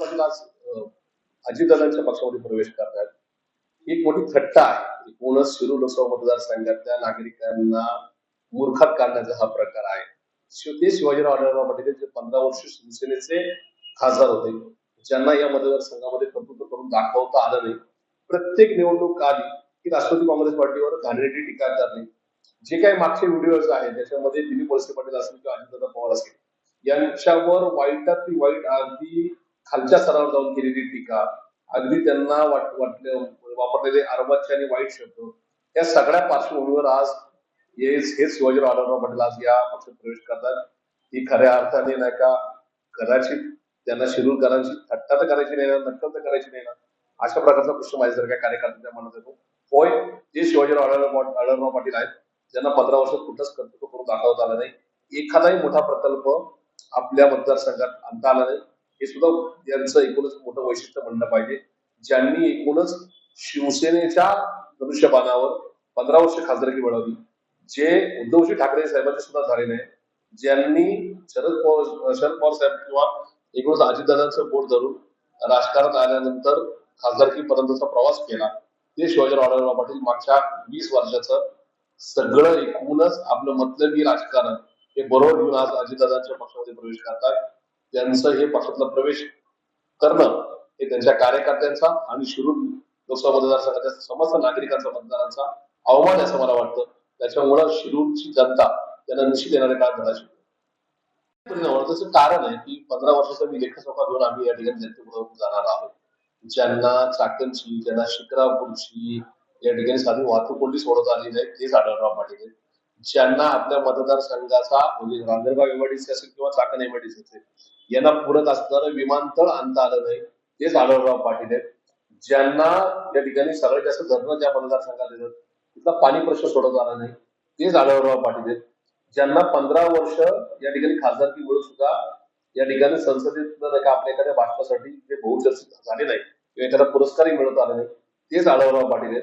पाटील आज अं, अजितदादांच्या पक्षामध्ये प्रवेश करतात एक मोठी थट्टा आहे. एकूणच शिरूर लोकसभा मतदारसंघातल्या नागरिकांना मूर्खात काढण्याचा हा प्रकार आहे. ते शिवाजीराव आढळराव पाटील जे पंधरा वर्ष शिवसेनेचे खासदार होते ज्यांना या मतदारसंघामध्ये कर्तृत्व करून दाखवता आलं नाही. प्रत्येक निवडणूक आली की राष्ट्रवादी काँग्रेस पार्टीवर घाणेरडी टीका करणे. जे काही मागचे व्हिडिओज आहेत त्याच्यामध्ये दिलीप वळसे पाटील असतील किंवा अजितदादा पवार असतील यांच्यावर वाईटातली वाईट अगदी खालच्या स्तरावर जाऊन केलेली टीका अगदी त्यांना वाट वाटले वापरलेले अर्वाच्य आणि वाईट शब्द या सगळ्या पार्श्वभूमीवर आज हे शिवाजीराव आढळराव पाटील आज या पक्षात प्रवेश करतात. ही खऱ्या अर्थाने नाही का कदाचित त्यांना शिरूरकरांची थट्टा तर करायची नाही ना नक्कल तर करायची नाही ना अशा प्रकारचा प्रश्न माझ्यासारख्या कार्यकर्त्यांच्या मनात येतो. होय जे शिवाजीराव आढळराव आढळराव पाटील आहेत ज्यांना पंधरा वर्षात कुठंच कर्तृत्व करून दाखवता आलं नाही. एखादाही मोठा प्रकल्प आपल्या मतदारसंघात आणता आला नाही. हे सुद्धा यांचं एकूणच मोठं वैशिष्ट्य म्हणलं पाहिजे. ज्यांनी एकूणच शिवसेनेच्या धनुष्यबाणावर पंधरा वर्ष खासदारकी मिळवली जे उद्धवजी ठाकरे साहेबांचे सुद्धा झाले नाही ज्यांनी शरद पवार शरद पवार साहेब किंवा एकूणच अजितदादांचं बोट धरून राजकारण आल्यानंतर खासदारकी पर्यंतचा प्रवास केला. ते शिवाजीराव आढळराव पाटील मागच्या वीस वर्षाचं सगळं एकूणच आपलं मतलबी राजकारण हे बरोबर घेऊन आज अजितदादांच्या पक्षामध्ये प्रवेश करतात. त्यांचं हे पक्षातला प्रवेश करणं हे त्यांच्या कार्यकर्त्यांचा आणि शिरूर लोकसभा मतदारसंघाच्या समस्त नागरिकांचा मतदारांचा अवमान आहे असं मला वाटतं. त्याच्यामुळं शिरूरची जनता त्यांना निश्चित येणाऱ्या काळात धडा शिकवेल. त्याचं कारण आहे की पंधरा वर्षाचा मी लेखसभा घेऊन आम्ही या ठिकाणी जनतेपुढे जाणार आहोत. ज्यांना चाकणची ज्यांना शिक्रापूरची या ठिकाणी साधी वाहतूक कोणती सोडत आली नाही तेच आढळराव पाटील ज्यांना आपल्या मतदारसंघाचा म्हणजे रांजणगाव एमआयडीसी असेल किंवा चाकण एमआयडीसी असेल यांना पुरत असणारं विमानतळ आणता आलं नाही. तेच आढळराव पाटील आहेत. ज्यांना या ठिकाणी सगळ्यात जास्त धरणं ज्या मतदारसंघात येतात तिथला पाणी प्रश्न सोडत आला नाही. तेच आढळराव पाटील आहेत. ज्यांना पंधरा वर्ष या ठिकाणी खासदारकी मिळून सुद्धा या ठिकाणी संसदेत नाही का आपल्या एखाद्या भाषणासाठी जे बहुचर्चित झाले नाही किंवा एखादा पुरस्कारही मिळत आला नाही तेच आढळराव पाटील आहेत.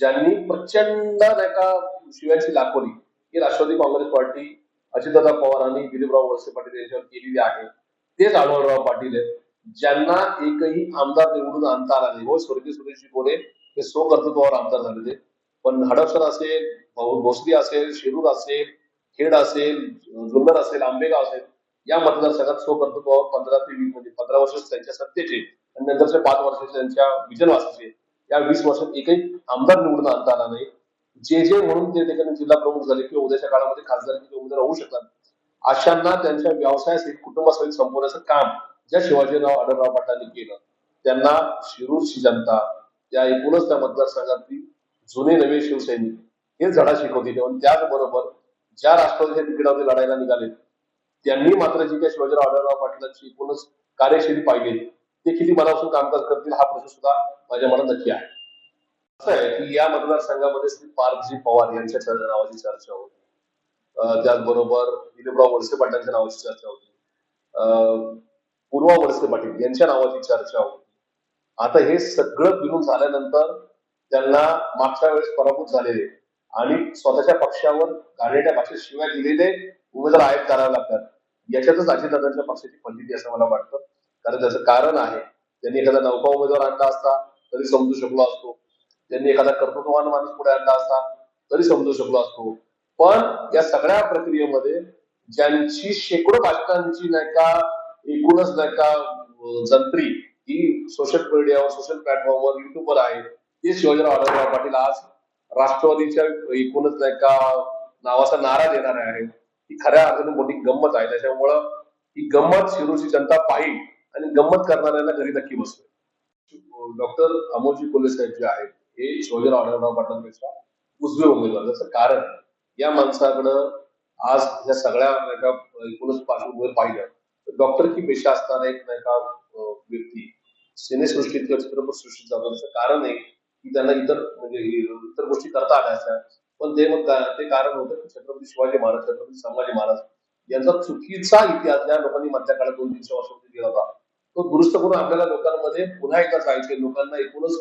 ज्यांनी प्रचंड नाही का शिव्यांची लाखोली ही राष्ट्रवादी काँग्रेस पार्टी अजितदादा पवार आणि दिलीपराव वळसे पाटील यांच्यावर केलेली आहे. तेच आढळराव पाटील आहेत. ज्यांना एकही आमदार निवडून आणता आला नाही. हो स्वर्गीय सुरेश गोरे हे स्वकर्तृत्वावर आमदार झालेले पण हडपसर असेल भोसली भोसरी असेल शिरूर असेल खेड असेल जुन्नर असेल आंबेगाव असेल या मतदारसंघात स्वकर्तृत्वावर पंधरा ते वीस म्हणजे पंधरा वर्ष त्यांच्या सत्तेचे आणि नंतरचे पाच वर्ष त्यांच्या विजनवासाचे. या वीस वर्षात एकही आमदार निवडून आणता आला नाही. जे जे म्हणून ते ठिकाणी जिल्हा प्रमुख झाले किंवा उद्याच्या काळामध्ये खासदारकीचे उमेदवार होऊ शकतात अशांना त्यांच्या व्यवसायासहित कुटुंबासहित संपवण्याचं काम ज्या शिवाजीराव आढळराव पाटलांनी केलं त्यांना शिरूरची जनता त्या एकूणच त्या मतदारसंघातली जुने नवे शिवसैनिक हे धडा शिकवतील. आणि त्याचबरोबर ज्या राष्ट्रवादीच्या तिकिटावरती लढायला निघाले त्यांनी मात्र जी काही शिवाजीराव आढळराव पाटलांची एकूणच कार्यशैली पाहिजे ते किती मनापासून कामकाज करतील हा प्रश्न सुद्धा माझ्या मनात नक्की आहे. असं आहे की या मतदारसंघामध्ये श्री पार्थजी पवार यांच्या नावाची चर्चा होती. त्याचबरोबर दिलीपराव वळसे पाटलांच्या नावाची चर्चा होती. अं, पूर्वा वळसे पाटील यांच्या नावाची चर्चा होती. आता हे सगळं फिरून झाल्यानंतर त्यांना मागच्या वेळेस पराभूत झालेले आणि स्वतःच्या पक्षावर घाणेरड्या भाषेत शिवाय दिलेले उमेदवार आयात करावे लागतात. याच्यातच अजितदादांच्या पक्षाची फलिती असं मला वाटतं. कारण त्याचं कारण आहे त्यांनी एखादा नौका उमेदवार आणला असता तरी समजू शकलो असतो. त्यांनी एखादा कर्तृत्ववान माणूस पुढे आणला असता तरी समजू शकलो असतो. पण या सगळ्या प्रक्रियेमध्ये ज्यांची शेकडो भाषकांची नाही का एकूणच नाही का जंत्री ही सोशल मीडियावर सोशल प्लॅटफॉर्मवर युट्यूबवर आहे. ते शिवाजीराव आढळराव पाटील आज राष्ट्रवादीच्या एकूणच नाही का नावाचा नारा देणार आहे ही खऱ्या अर्थाने मोठी गंमत आहे. त्याच्यामुळं ही गंमत शिरूची जनता पाहिल आणि गंमत करणाऱ्यांना घरी नक्की बसतोय डॉक्टर अमोलजी कोल्हे साहेब जे आहेत हे शिवाजीराव आढळराव पाटलांपेक्षा उजवे उमेदवार. जसं कारण या माणसाकडं आज ह्या सगळ्या नाही का एकूणच पार्श्वभूमीवर पाहिलं तर डॉक्टर की पेशा असणारा एक नाही का व्यक्ती सिनेसृष्टीत किंवा चित्रपट सृष्टीत जातो. त्याचं कारण आहे की त्यांना इतर म्हणजे इतर गोष्टी करता आल्या पण ते मग ते कारण होतं की छत्रपती शिवाजी महाराज छत्रपती संभाजी महाराज यांचा चुकीचा इतिहास ज्या लोकांनी मधल्या काळात दोन तीनशे वर्षामध्ये गेला होता तो दुरुस्त करून आपल्याला लोकांमध्ये पुन्हा एकदा जायचे लोकांना एकूणच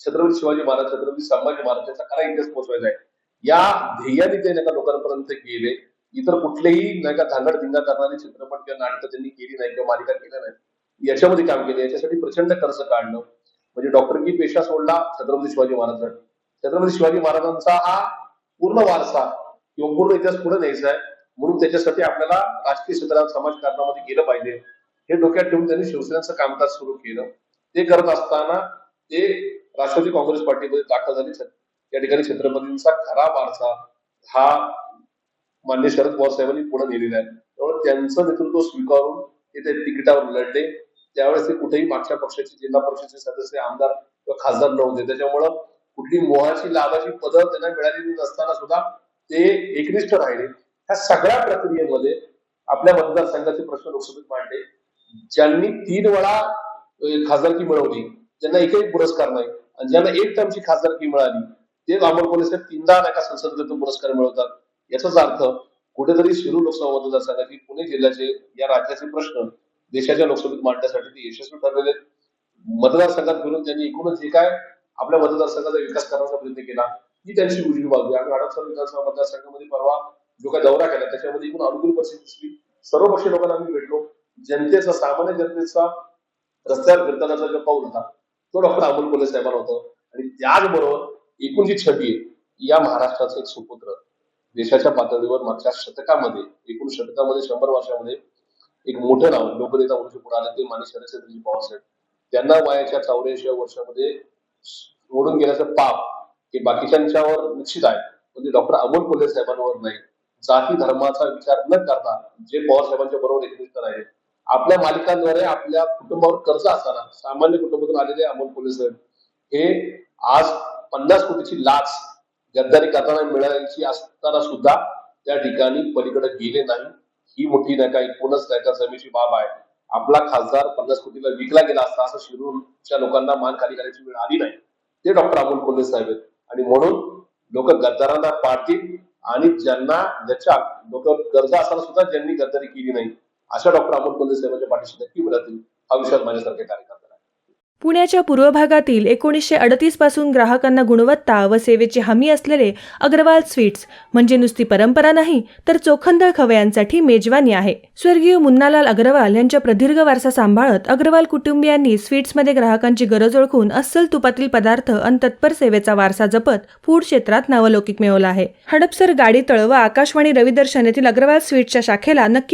छत्रपती शिवाजी महाराज छत्रपती संभाजी महाराज याचा खरा इतिहास पोहोचवायचा आहे. या ध्येयाने ते नाही का लोकांपर्यंत गेले. इतर कुठलेही नाही का धांगड धिंगा करणारे चित्रपट किंवा नाटकं त्यांनी केली नाही किंवा मालिका केल्या नाही याच्यामध्ये काम केले. याच्यासाठी प्रचंड खर्च काढणं म्हणजे डॉक्टरकी पेशा सोडला छत्रपती शिवाजी महाराजांनी छत्रपती शिवाजी महाराजांचा हा पूर्ण वारसा किंवा पूर्ण इतिहास पुढे न्यायचा आहे. म्हणून त्याच्यासाठी आपल्याला राजकीय क्षेत्रात समाजकारणामध्ये गेलं पाहिजे. हे डोक्यात ठेवून त्यांनी शिवसेनेचं कामकाज सुरू केलं. ते करत असताना ते राष्ट्रवादी काँग्रेस पार्टीमध्ये दाखल झाले. या ठिकाणी छत्रपतींचा खरा वारसा हा मान्य शरद पवार साहेबांनी पुढे नेलेला आहे. त्यामुळे त्यांचं नेतृत्व स्वीकारून ते त्या तिकिटावर लढले. त्यावेळेस ते कुठेही मागच्या पक्षाचे जिल्हा परिषदेचे सदस्य आमदार किंवा खासदार नव्हते. त्याच्यामुळं कुठली मोहाची लाभाची पदं त्यांना मिळालेली नसताना सुद्धा ते एकनिष्ठ राहिले. ह्या सगळ्या प्रक्रियेमध्ये आपल्या मतदारसंघाचे प्रश्न लोकसभेत मांडले. ज्यांनी तीन वेळा खासदारकी मिळवली त्यांना एकही पुरस्कार नाही. ज्यांना एक टर्मची खासदारकी मिळाली ते अमोल कोल्हे साहेब तीनदा एका संसदेतून पुरस्कार मिळवतात. याचाच अर्थ कुठेतरी शिरूर लोकसभा मतदारसंघाची पुणे जिल्ह्याचे या राज्याचे प्रश्न देशाच्या लोकसभेत मांडण्यासाठी ते यशस्वी ठरलेले मतदारसंघात फिरून त्यांनी एकूणच जे काय आपल्या मतदारसंघाचा विकास करण्याचा प्रयत्न केला ही त्यांची उजवी बाजू आहे. आम्ही हडपसर विधानसभा मतदारसंघामध्ये परवा जो काही दौरा केला. त्याच्यामध्ये एकूण अनुकूल परिस्थिती दिसली. सर्व पक्षीय लोकांना आम्ही भेटलो. जनतेचा सामान्य जनतेचा रस्त्यावर फिरतानाचा जो पाऊल होता तो डॉक्टर अमोल कोल्हे साहेबांना होतो. आणि त्याचबरोबर एकूण जी छबी आहे या महाराष्ट्राचा एक सुपुत्र. देशाच्या पातळीवर मागच्या शतकामध्ये एकूण शतकामध्ये शंभर वर्षामध्ये एक मोठं नाव लोकनेता म्हणून पुढे आले ते माने शरदचंद्रजी पवार त्यांना वयाच्या चौऱ्याऐंशी वर्षामध्ये ओढून गेल्याचं पाप हे बाकीच्यांच्यावर निश्चित आहे. पण डॉक्टर अमोल कोल्हे साहेबांवर नाही. जाती धर्माचा विचार न करता जे पवार साहेबांच्या बरोबर एकनिष्ठ आहेत आपल्या मालिकांद्वारे आपल्या कुटुंबावर कर्ज असताना सामान्य कुटुंबातून आलेले अमोल पोलीस साहेब हे आज पन्नास कोटीची लाच गद्दारी करताना मिळायची असताना सुद्धा त्या ठिकाणी पलीकडे गेले नाही. ही मोठी नाही का एकूणच नाही का जमेची बाब आहे. आपला खासदार पन्नास कोटीला विकला गेला असता असं शिरूरच्या लोकांना मान खाली करायची वेळ आली नाही. ते डॉक्टर अमोल कोल्हे साहेब आहेत. आणि म्हणून लोक गद्दारांना पाळतील आणि ज्यांना ज्याच्या लोक गरजा असताना सुद्धा ज्यांनी गद्दारी केली नाही अशा डॉक्टर अमोल कोल्हे साहेबांच्या पाठीशी नक्की राहतील हा विश्वास माझ्यासारखे कार्यकर्ते पुण्याच्या पूर्व भागातील एकोणीसशे अडतीसपासून ग्राहकांना गुणवत्ता व सेवेची हमी असलेले अग्रवाल स्वीट्स म्हणजे नुसती परंपरा नाही तर चोखंदळ खवयांसाठी मेजवानी आहे. स्वर्गीय मुन्नालाल अग्रवाल यांच्या प्रदीर्घ वारसा सांभाळत अग्रवाल कुटुंबियांनी स्वीट्समध्ये ग्राहकांची गरज ओळखून अस्सल तुपातील पदार्थ आणि तत्पर सेवेचा वारसा जपत फूड क्षेत्रात नावलौकिक मिळवला आहे. हडपसर गाडी तळ व आकाशवाणी रविदर्शन येथील अग्रवाल स्वीट्सच्या शाखेला नक्की